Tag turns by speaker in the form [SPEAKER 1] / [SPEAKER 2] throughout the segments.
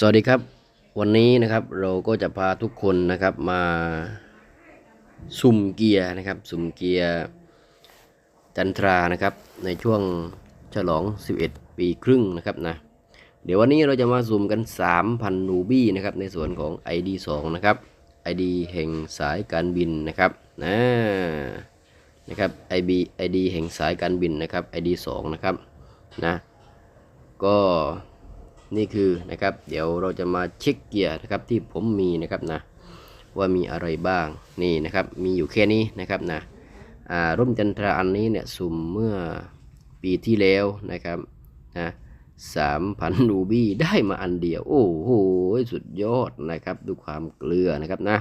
[SPEAKER 1] สวัสดีครับ วันนี้นะครับเราก็จะพาทุกคนนะครับมาสุ่มเกียร์นะครับ สุ่มเกียร์จันทรานะครับ ในช่วงฉลอง 11 ปีครึ่งนะครับนะเดี๋ยววันนี้เราจะมาสุ่มกัน 3,000 นูบี้นะครับในส่วนของ ID 2 นะครับ ID แห่งสายการบินนะครับนะนะครับ IB ID แห่งสายการบินนะครับ ID 2 นะครับนะก็ นี่คือนะครับ เดี๋ยวเราจะมาเช็คเกียร์นะครับที่ผมมีนะครับนะว่ามีอะไรบ้างนี่นะครับ มีอยู่แค่นี้นะครับนะอ่าร่มจันทราอันนี้เนี่ยสุ่มเมื่อปีที่แล้วนะครับนะสามพันรูบี้ได้มาอันเดียว โอ้โหสุดยอดนะครับดูความเกลือนะครับนะ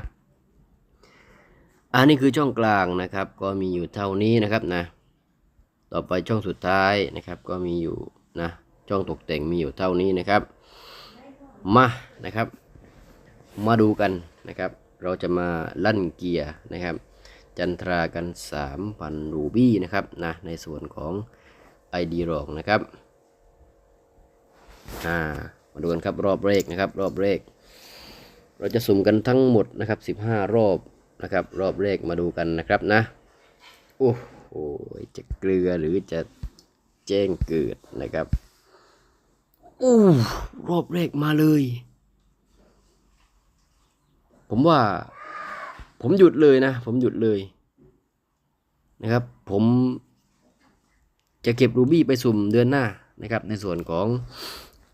[SPEAKER 1] อันนี้คือช่องกลางนะครับ ก็มีอยู่เท่านี้นะครับนะ ต่อไปช่องสุดท้ายนะครับ ก็มีอยู่นะ ช่องตกแต่งมีอยู่เท่านี้นะครับ มานะครับ มาดูกันนะครับ เราจะมาลั่นเกียร์นะครับ จันทรากัน 3,000 รูบี้นะครับนะในส่วนของ ID รองนะครับอ่ามาดูกันครับรอบแรกนะครับ รอบแรก เราจะสุ่มกันทั้งหมดนะครับ 15 รอบนะครับ รอบแรกมาดูกันนะครับนะโอ้โหจะเกลือหรือจะแจ้งเกิดนะครับ อู้รอบแรกมาเลย ผมว่า ผมหยุดเลยนะ ผมหยุดเลย นะครับ ผมจะเก็บรูบี้ไปสุ่มเดือนหน้านะครับ ในส่วนของ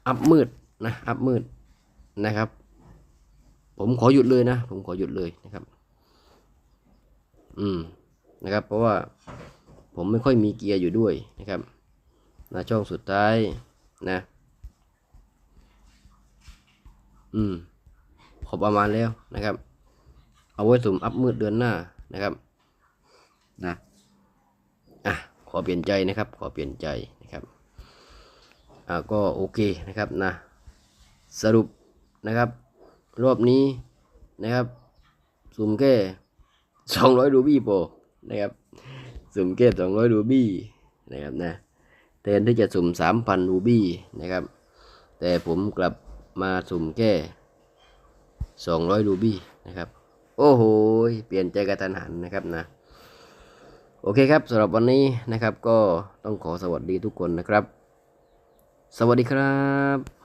[SPEAKER 1] อัพมืดนะอัพมืดนะครับ ผมขอหยุดเลยนะ ผมขอหยุดเลยนะครับ อืมนะครับ เพราะว่าผมไม่ค่อยมีเกียร์อยู่ด้วยนะครับนะช่องสุดท้ายนะ อืมพอประมาณแล้วนะครับ เอาไว้สุ่มอัพมืดเดือนหน้านะครับนะอะขอเปลี่ยนใจนะครับ ขอเปลี่ยนใจนะครับอ่าก็โอเคนะครับนะสรุปนะครับ รอบนี้นะครับ สุ่มแค่สองร้อยรูบี้โปรนะครับสุ่มแค่สองร้อยรูบี้นะครับนะแทนที่จะสุ่มสามพันรูบี้นะครับ แต่ผมกลับ มาสุ่มแค่สองร้อยรูบี้นะครับ โอ้โห เปลี่ยนใจกระทันหันนะครับนะ โอเคครับสำหรับวันนี้นะครับ ก็ต้องขอสวัสดีทุกคนนะครับ สวัสดีครับ